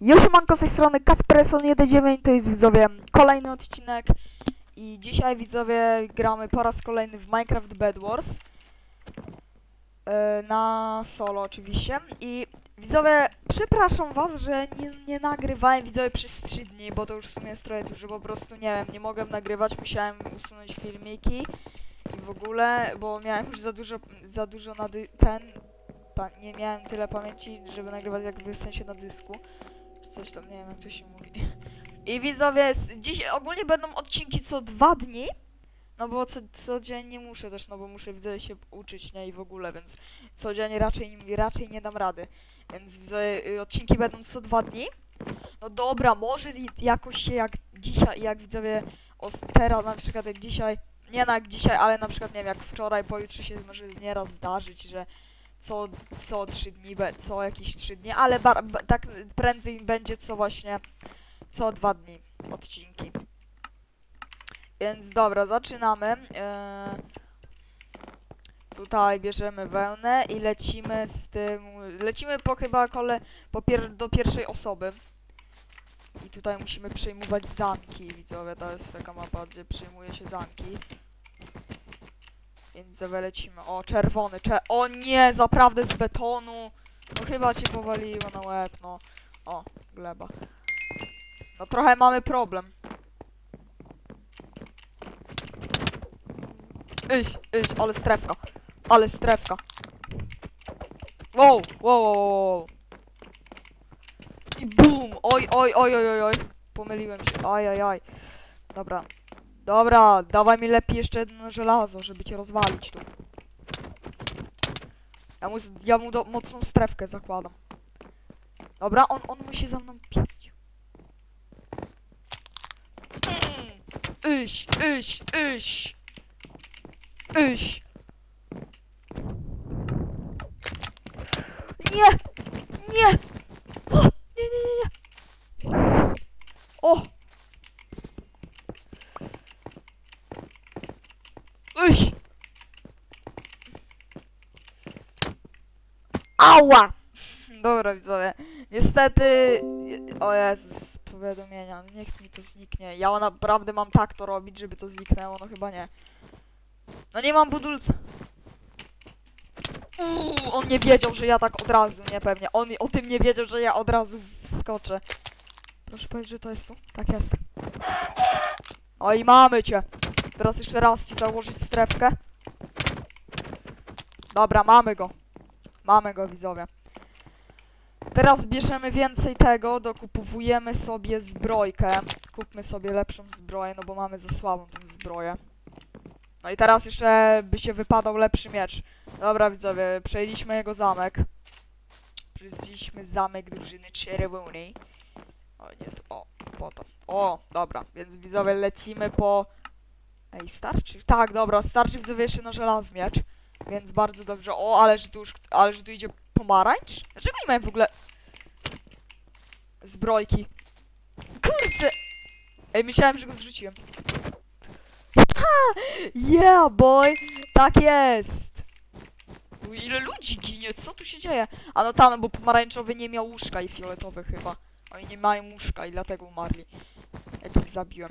Josiemanko z tej strony Kaspereson19 to jest widzowie kolejny odcinek. I dzisiaj widzowie gramy po raz kolejny w Minecraft Bed Wars. E, na solo oczywiście. I widzowie przepraszam was, że nie, nie nagrywałem widzowie przez 3 dni, bo to już w sumie jest trochę dużo, po prostu nie wiem, nie mogłem nagrywać, musiałem usunąć filmiki i w ogóle, bo miałem już za dużo, za dużo na ten, nie miałem tyle pamięci, żeby nagrywać jakby w sensie na dysku czy coś tam, nie wiem jak to się mówi. I widzowie, dziś ogólnie będą odcinki co dwa dni, no bo co, codziennie muszę też, no bo muszę widzowie się uczyć, nie, i w ogóle, więc codziennie raczej, raczej nie dam rady. Więc widzowie, y, odcinki będą co dwa dni. No dobra, może jakoś się jak dzisiaj, jak widzowie, teraz na przykład jak dzisiaj, nie no jak dzisiaj, ale na przykład nie wiem, jak wczoraj, pojutrze się może nieraz zdarzyć, że co, co trzy dni, be- co jakieś trzy dni, ale bar, ba, tak prędzej będzie co właśnie co dwa dni odcinki. Więc dobra, zaczynamy. Eee, tutaj bierzemy wełnę i lecimy z tym. Lecimy po chyba kole po pier, do pierwszej osoby. I tutaj musimy przejmować zamki, widzowie. To jest taka mapa, gdzie przejmuje się zamki. Więc zawelecimy. O, czerwony, cze O nie, zaprawdę z betonu. No chyba cię powaliło na łeb, no. O, gleba. No trochę mamy problem. Iść, iść, ale strefka. Ale strefka. Wow, wow, wow, wow. I boom! Oj, oj, oj, oj, oj, oj. Pomyliłem się. Aj, aj, aj. Dobra. Dobra, dawaj mi lepiej jeszcze jedno żelazo, żeby cię rozwalić tu. Ja mu, ja mu do, mocną strefkę zakładam. Dobra, on, on musi za mną piec. Mm. Iść, iść, iść. Iść. Nie! Nie! O! Nie, nie, nie, nie! O! Iść! Ała! Dobra, widzowie. Niestety... O Jezus, powiadomienia. Niech mi to zniknie. Ja naprawdę mam tak to robić, żeby to zniknęło. No chyba nie. No nie mam budulca. Uuu, on nie wiedział, że ja tak od razu, nie pewnie. On o tym nie wiedział, że ja od razu wskoczę. Proszę powiedzieć, że to jest to? Tak jest. O i mamy cię. Teraz jeszcze raz ci założyć strefkę. Dobra, mamy go. Mamy go, widzowie. Teraz bierzemy więcej tego, dokupujemy sobie zbrojkę. Kupmy sobie lepszą zbroję, no bo mamy za słabą tą zbroję. No i teraz jeszcze by się wypadał lepszy miecz. Dobra, widzowie, przejęliśmy jego zamek. Przejęliśmy zamek drużyny czerwonej. O, nie, to, o, po to. O, dobra, więc widzowie lecimy po... Ej, starczy? Tak, dobra, starczy widzowie jeszcze na żelazny miecz. Więc bardzo dobrze. O, ale że tu już, ale że tu idzie pomarańcz? Dlaczego nie mają w ogóle zbrojki? Kurczę! Ej, myślałem, że go zrzuciłem. Ha! Yeah, boy! Tak jest! U, Ile ludzi ginie? Co tu się dzieje? A no tam, bo pomarańczowy nie miał łóżka i fioletowy chyba. Oni nie mają łóżka i dlatego umarli. Jak ich zabiłem.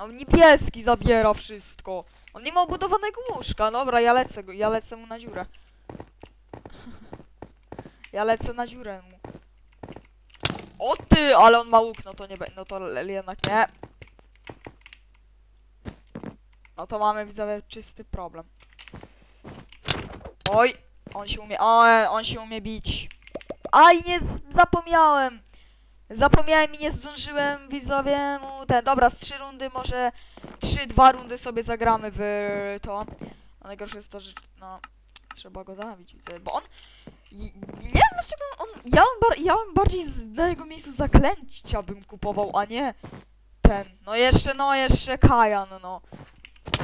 On niebieski zabiera wszystko. On nie ma obudowanego łóżka. Dobra, ja lecę go, ja lecę mu na dziurę. Ja lecę na dziurę mu. O ty, ale on ma łuk, no to nie będzie, no to jednak nie. No to mamy widzowie czysty problem. Oj, on się umie, o, on się umie bić. Aj, nie, zapomniałem. Zapomniałem i nie zdążyłem widzowie mu ten, dobra, z trzy rundy może trzy, dwa rundy sobie zagramy w to. A najgorsze jest to, że no, trzeba go zabić, widzę, bo on, nie wiem dlaczego on, ja, bym bar, ja bym bardziej z, na jego miejscu zaklęcia bym kupował, a nie ten, no jeszcze, no jeszcze Kajan, no.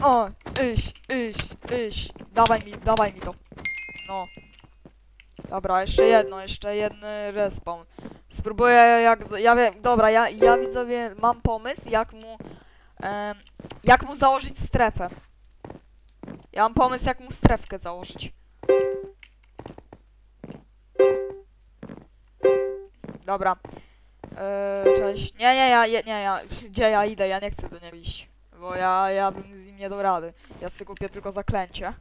O, iść, iść, iść, dawaj mi, dawaj mi to, no. Dobra, jeszcze jedno, jeszcze jedny respawn. Spróbuję jak, ja wiem, dobra, ja, ja widzowie mam pomysł, jak mu, jak mu założyć strefę. Ja mam pomysł, jak mu strefkę założyć. Dobra. Eee, cześć. Nie, nie, ja, nie, ja, gdzie ja idę, ja nie chcę do niego iść. Bo ja, ja bym z nim nie dał rady. Ja sobie kupię tylko zaklęcie.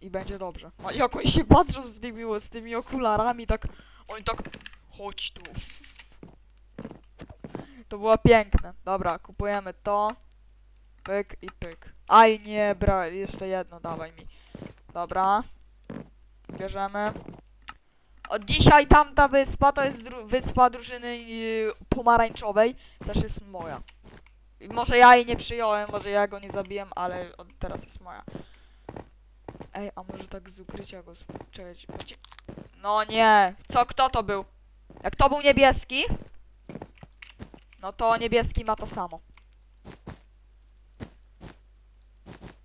I będzie dobrze. A jak oni się patrzą w tymi, z tymi okularami, tak, oni tak, chodź tu. To było piękne. Dobra, kupujemy to. Pyk i pyk. Aj nie, bra, jeszcze jedno dawaj mi. Dobra. Bierzemy. Od dzisiaj tamta wyspa to jest dru wyspa drużyny yy, pomarańczowej. Też jest moja. I może ja jej nie przyjąłem, może ja go nie zabiłem, ale od teraz jest moja. Ej, a może tak z ukrycia go gdzie- No nie. Co, kto to był? Jak to był niebieski? No to niebieski ma to samo.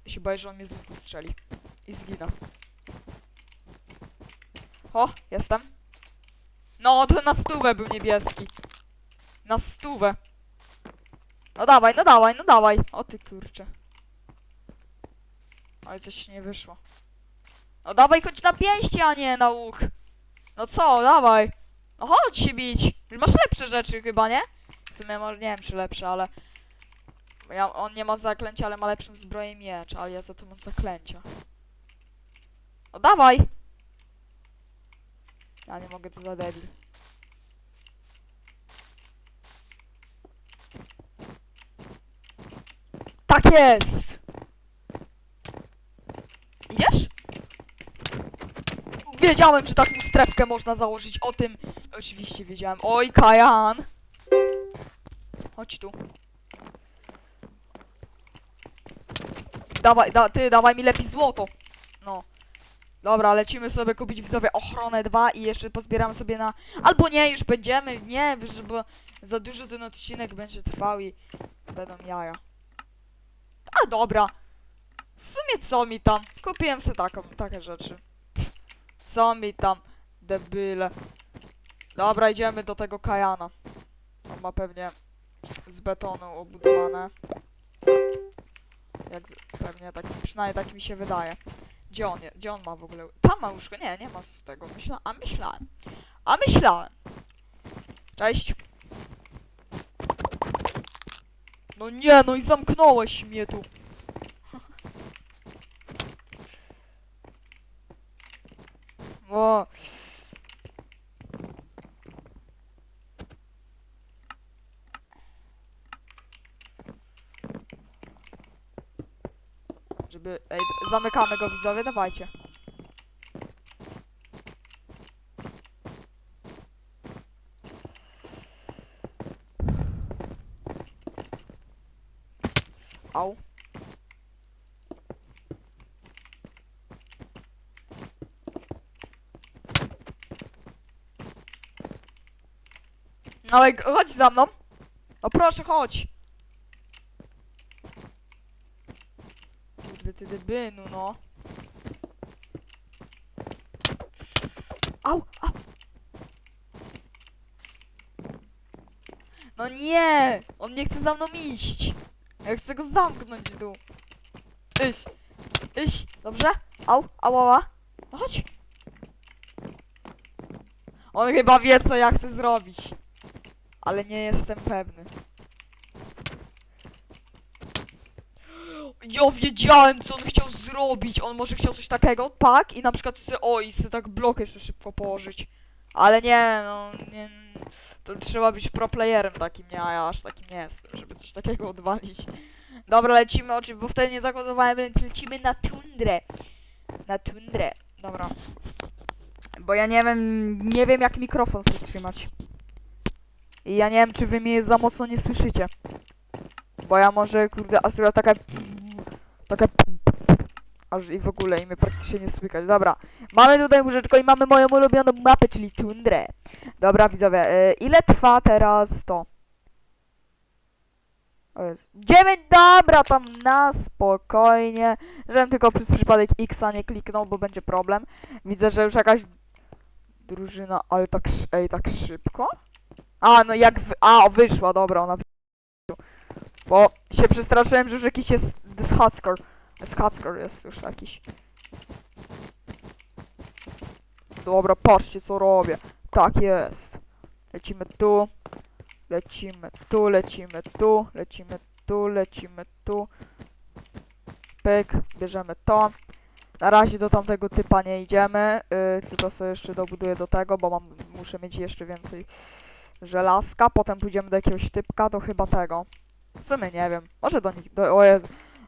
Ja się boję, że on mnie z łuku strzeli. I zginę. O, jestem. No, to na stówę był niebieski. Na stówę. No dawaj, no dawaj, no dawaj. O ty kurcze. Ale coś nie wyszło. No dawaj, chodź na pięści, a nie na łuk. No co, dawaj. No chodź się bić. Masz lepsze rzeczy chyba, nie? W sumie może nie wiem, czy lepsze, ale... Ja, on nie ma zaklęcia, ale ma lepszą zbroję miecz, ale ja za to mam zaklęcia. No dawaj! Ja nie mogę, to za debil. Tak jest! Idziesz? Wiedziałem, że taką strefkę można założyć. O tym oczywiście wiedziałem. Oj, Kajan! Chodź tu. Dawaj, da, ty, dawaj mi lepiej złoto. No. Dobra, lecimy sobie kupić widzowie ochronę 2 i jeszcze pozbieramy sobie na... Albo nie, już będziemy, nie, żeby za dużo ten odcinek będzie trwał i będą jaja. A dobra. W sumie co mi tam? Kupiłem sobie taką, takie rzeczy. Co mi tam, debile. Dobra, idziemy do tego Kajana. On ma pewnie z betonu obudowane. Jak z, pewnie tak, przynajmniej tak mi się wydaje. Gdzie on, gdzie on ma w ogóle? Tam ma łóżko? Nie, nie ma z tego. Myśla, a myślałem. A myślałem. Cześć. No nie, no i zamknąłeś mnie tu. O. Żeby... Ej, zamykamy go widzowie, dawajcie. Au. Ale chodź za mną. O proszę, chodź. Kurde, ty debynu, no. Au, au. No nie! On nie chce za mną iść. Ja chcę go zamknąć tu. Iść. Iść. Dobrze? Au, au, ała. No chodź. On chyba wie, co ja chcę zrobić. Ale nie jestem pewny. Ja wiedziałem, co on chciał zrobić. On może chciał coś takiego, pak, i na przykład sy, o, i tak blok jeszcze szybko położyć. Ale nie, no, nie, to trzeba być pro playerem takim, nie, a ja aż takim nie jestem, żeby coś takiego odwalić. Dobra, lecimy oczy, bo wtedy nie zagłosowałem, więc lecimy na tundrę. Na tundrę. Dobra. Bo ja nie wiem, nie wiem jak mikrofon sobie trzymać. I ja nie wiem, czy wy mnie za mocno nie słyszycie. Bo ja może, kurde, Asura taka... Taka... Aż i w ogóle i mnie praktycznie nie słychać. Dobra. Mamy tutaj łóżeczko i mamy moją ulubioną mapę, czyli tundrę. Dobra, widzowie, y, ile trwa teraz to? O jest. 9, dobra, tam na spokojnie. Żebym tylko przez przypadek X-a nie kliknął, bo będzie problem. Widzę, że już jakaś drużyna, ale tak, ej, tak szybko? A, no jak, a, wyszła, dobra, ona Bo się przestraszyłem, że już jakiś jest Husker. Husker jest już jakiś. Dobra, patrzcie co robię. Tak jest. Lecimy tu. Lecimy tu, lecimy tu, lecimy tu, lecimy tu. Pyk, bierzemy to. Na razie do tamtego typa nie idziemy, yy, tylko sobie jeszcze dobuduję do tego, bo mam, muszę mieć jeszcze więcej żelazka. Potem pójdziemy do jakiegoś typka, do chyba tego. W sumie nie wiem. Może do nich, do, o Jezu.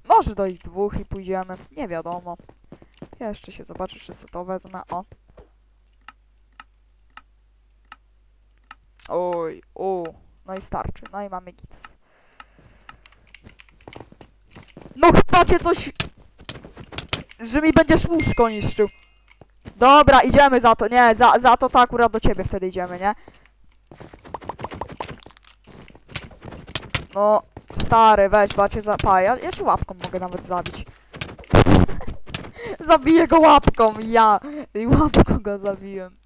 Może do ich dwóch i pójdziemy. Nie wiadomo. Jeszcze się zobaczę, czy sobie to wezmę. O. Oj, u. No i starczy. No i mamy gites. No chyba cię coś... Że mi będziesz łóżko niszczył. Dobra, idziemy za to. Nie, za, za to to akurat do ciebie wtedy idziemy, nie? No, stary, weź, bacie zapaja. Ja ci łapką mogę nawet zabić. Zabiję go łapką, ja. I łapką go zabiłem.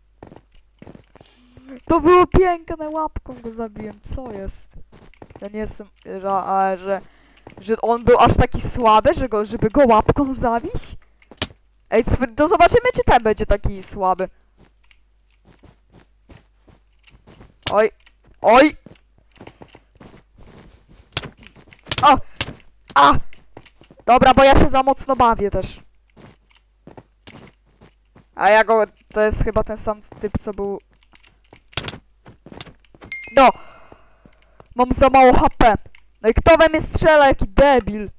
To było piękne, łapką go zabiłem. Co jest? Ja nie jestem, że, że, że on był aż taki słaby, że go, żeby go łapką zabić? Ej, to zobaczymy, czy ten będzie taki słaby. Oj, oj! O! A! Dobra, bo ja się za mocno bawię też. A ja go... To jest chyba ten sam typ, co był... No! Mam za mało HP. No i kto we mnie strzela, jaki debil?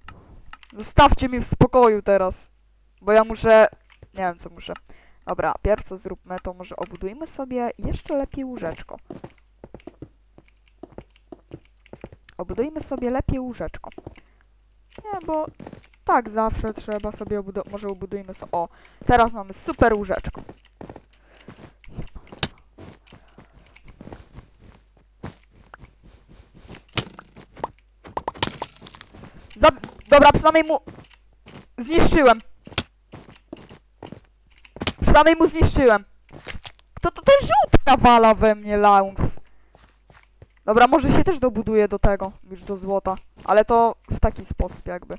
Zostawcie mnie w spokoju teraz. Bo ja muszę... Nie wiem, co muszę. Dobra, pierwsze zróbmy to, może obudujmy sobie jeszcze lepiej łóżeczko. Obudujmy sobie lepiej łóżeczko. Nie, bo tak zawsze trzeba sobie obudować. Może obudujmy sobie. O, teraz mamy super łóżeczko. Zab Dobra, przynajmniej mu zniszczyłem. Przynajmniej mu zniszczyłem. Kto to ten żółty nawala we mnie, Laungs? Dobra, może się też dobuduje do tego, już do złota. Ale to w taki sposób jakby.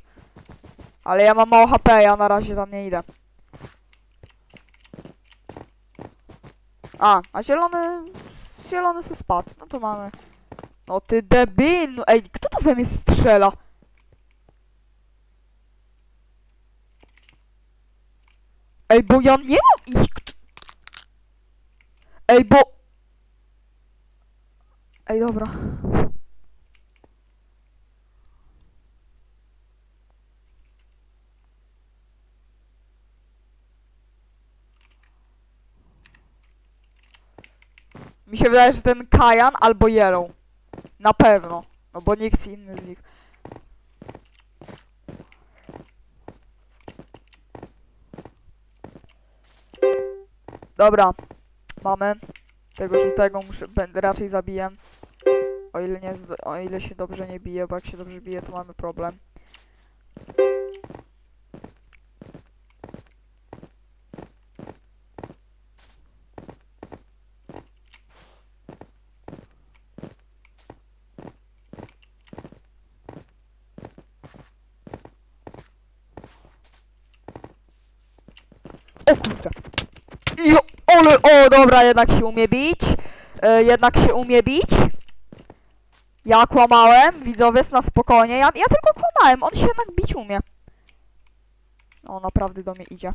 Ale ja mam mało HP, ja na razie tam nie idę. A, a zielony... Zielony se spadł. No to mamy... No ty debil! no Ej, kto to we mnie strzela? Ej, bo ja nie mam ich... Ej, bo... Ej, dobra. Mi się wydaje, że ten Kajan albo Yellow. Na pewno. No bo nikt inny z nich. Dobra. Mamy tego żółtego, muszę, będę raczej zabiję. O ile nie, o ile się dobrze nie bije, bo jak się dobrze bije, to mamy problem. O kurczę. I ole, o dobra, jednak się umie bić. E, jednak się umie bić. Ja kłamałem, widzowie, na spokojnie. Ja, ja tylko kłamałem, on się jednak bić umie. O, naprawdę do mnie idzie.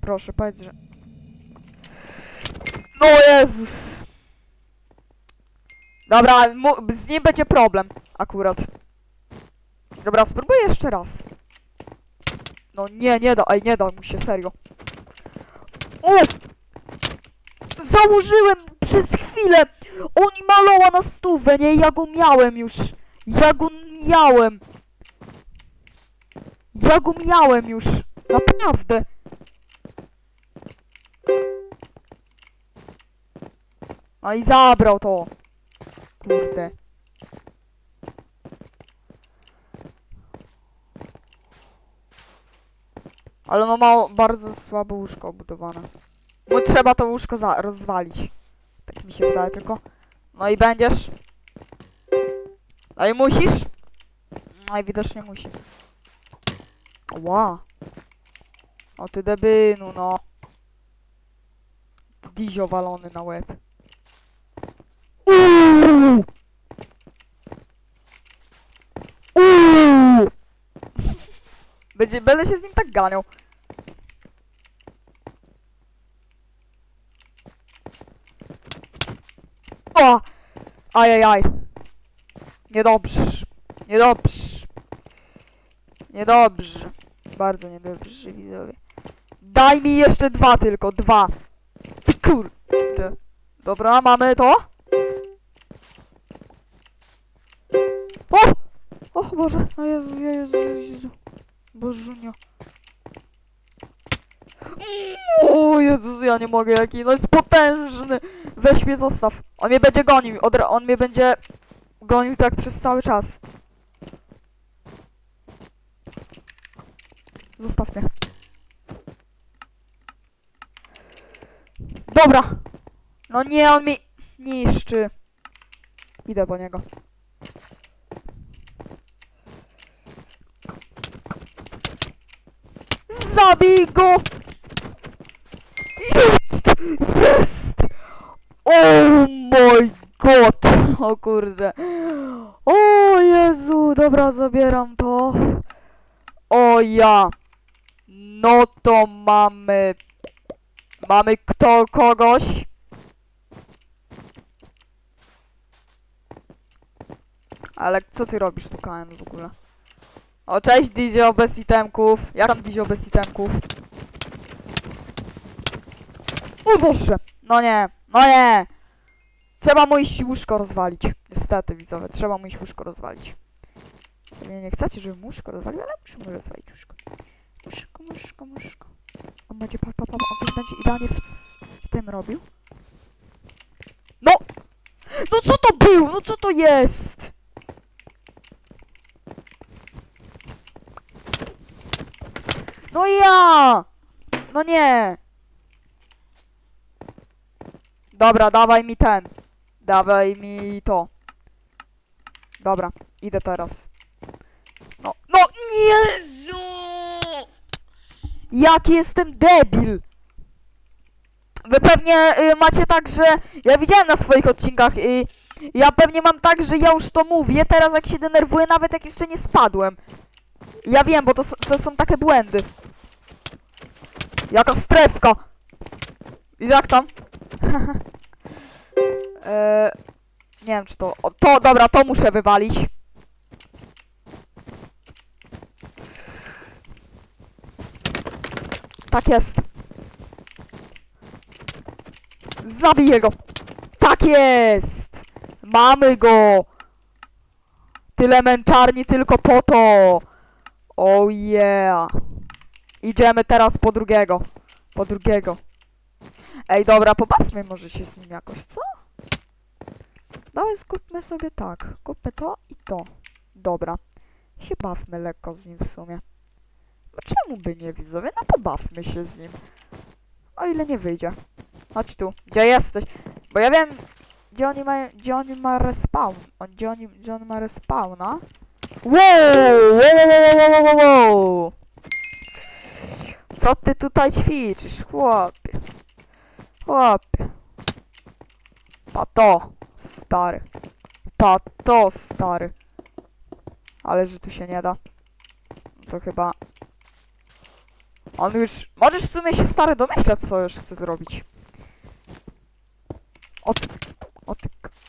Proszę, powiedz, że... No Jezus. Dobra, z nim będzie problem, akurat. Dobra, spróbuję jeszcze raz. No nie, nie da, ej, nie da mu się, serio. O! Założyłem przez chwilę! On maloła na stówę, nie? Ja go miałem już. Ja go miałem. Ja go miałem już. Naprawdę. No i zabrał to. Kurde. Ale no mało, bardzo słabo łóżko obudowane. Mu trzeba to łóżko rozwalić. Tak mi się wydaje tylko. No i będziesz. No i musisz. No i widocznie musi. Ła. O ty debynu, no. Dizio walony na łeb. Uuu! Uuu! Będzie, będę się z nim tak ganiał. O! Ajajaj. Niedobrze. Niedobrze. Niedobrze. Bardzo niedobrze, widzowie. Daj mi jeszcze dwa tylko, dwa. Ty Kurde. Dobra, mamy to. O! O Boże, o Jezu, Jezu, Jezu. Bożunio. O Jezus, ja nie mogę, jaki no jest potężny. Weź mnie, zostaw. On mnie będzie gonił, odra on mnie będzie gonił tak przez cały czas. Zostaw mnie. Dobra. No nie, on mi niszczy. Idę po niego. Zabij go! Jest! Oh my god! O kurde. O Jezu, dobra, zabieram to. O ja. No to mamy... Mamy kto kogoś? Ale co ty robisz tu, KN w ogóle? O, cześć Dizio bez itemków. Jak tam Dizio bez itemków? O Boże! No nie, no nie! Trzeba mu iść łóżko rozwalić. Niestety, widzowie, trzeba mu iść łóżko rozwalić. Pewnie nie chcecie, żebym łóżko rozwalił, ale musimy rozwalić łóżko. Łóżko, łóżko, łóżko. On będzie, pa, pa, pa, on coś będzie idealnie w tym robił. No! No co to był? No co to jest? No ja! No nie! Dobra, dawaj mi ten. Dawaj mi to. Dobra, idę teraz. No, no Jezu! Jaki jestem debil! Wy pewnie y, macie tak, że ja widziałem na swoich odcinkach i ja pewnie mam tak, że ja już to mówię, teraz jak się denerwuję, nawet jak jeszcze nie spadłem. Ja wiem, bo to, to są takie błędy. Jaka strefka! I jak tam? Eee, nie wiem czy to... O, to, dobra, to muszę wywalić. Tak jest. Zabiję go. Tak jest! Mamy go! Tyle męczarni tylko po to! Oh yeah! Idziemy teraz po drugiego. Po drugiego. Ej, dobra, pobawmy może się z nim jakoś, co? Dawaj, skupmy sobie tak. Kupmy to i to. Dobra. Się bawmy lekko z nim w sumie. No czemu by nie, widzowie? No pobawmy się z nim. O ile nie wyjdzie. Chodź tu. Gdzie jesteś? Bo ja wiem, gdzie oni mają, gdzie oni ma respawn. On, gdzie, oni, gdzie on ma respawna. Wow! Wow, wow, wow, wow, wow, wow! Co ty tutaj ćwiczysz, chłopie? Chłopie. Pato, stary. Pato, stary. Ale że tu się nie da. To chyba... On już... Możesz w sumie się stary domyślać, co już chce zrobić. O ty... O.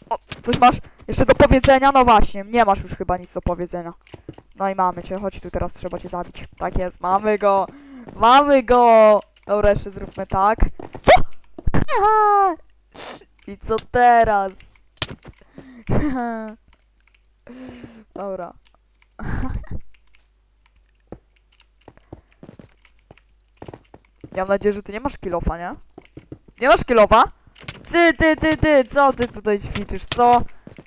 O, coś masz jeszcze do powiedzenia? No właśnie, nie masz już chyba nic do powiedzenia. No i mamy cię, chodź tu teraz trzeba cię zabić. Tak jest, mamy go! Mamy go! Dobra, jeszcze zróbmy tak. Co? I co teraz? Dobra. Ja mam nadzieję, że ty nie masz kilofa, nie? Nie masz kilofa? Ty, ty, ty, ty, co ty tutaj ćwiczysz, co?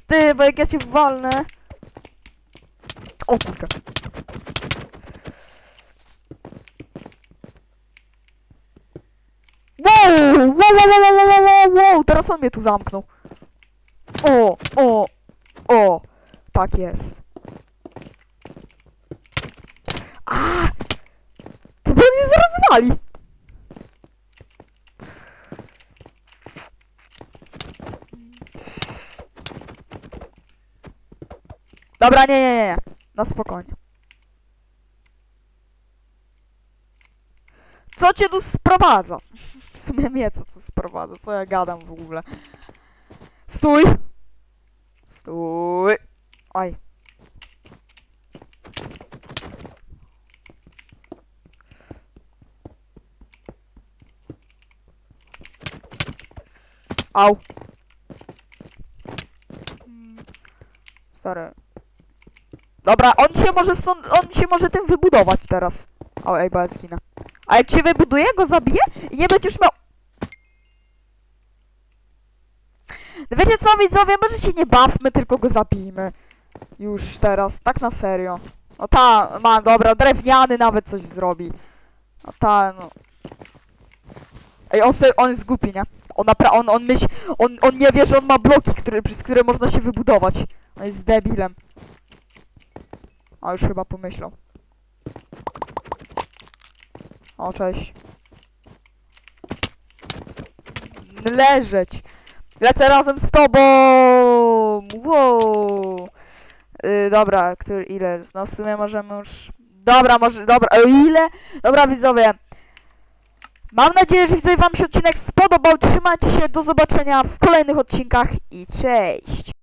Ty, bo jak ja cię walnę... O kurde. Wow! Wow, wow, wow, wow, wow, wow! Teraz on mnie tu zamknął. O, o, o! Tak jest. A! Bo on mnie zaraz wali! Dobra, nie, nie, nie, nie. Na spokojnie. Co cię tu sprowadza? W sumie mnie co tu sprowadza, co ja gadam w ogóle. Stój! Stój! Oj. Au. Stary. Dobra, on się może stąd, on się może tym wybudować teraz. O, ej, bo. A jak się wybuduje, go zabije i nie będzie już miał... Wiecie co, widzowie, może się nie bawmy, tylko go zabijmy. Już teraz, tak na serio. No ta, mam, dobra, drewniany nawet coś zrobi. No ta, no. Ej, on, on jest głupi, nie? On, napra- on, on myśli, on, on nie wie, że on ma bloki, przez które można się wybudować. On jest debilem. A już chyba pomyślał. O, cześć. Leżeć. Lecę razem z tobą! Wow! Yy, dobra, który, ile? No w sumie możemy już... Dobra, może, dobra, o ile? Dobra, widzowie. Mam nadzieję, że widzowie wam się odcinek spodobał. Trzymajcie się, do zobaczenia w kolejnych odcinkach i cześć!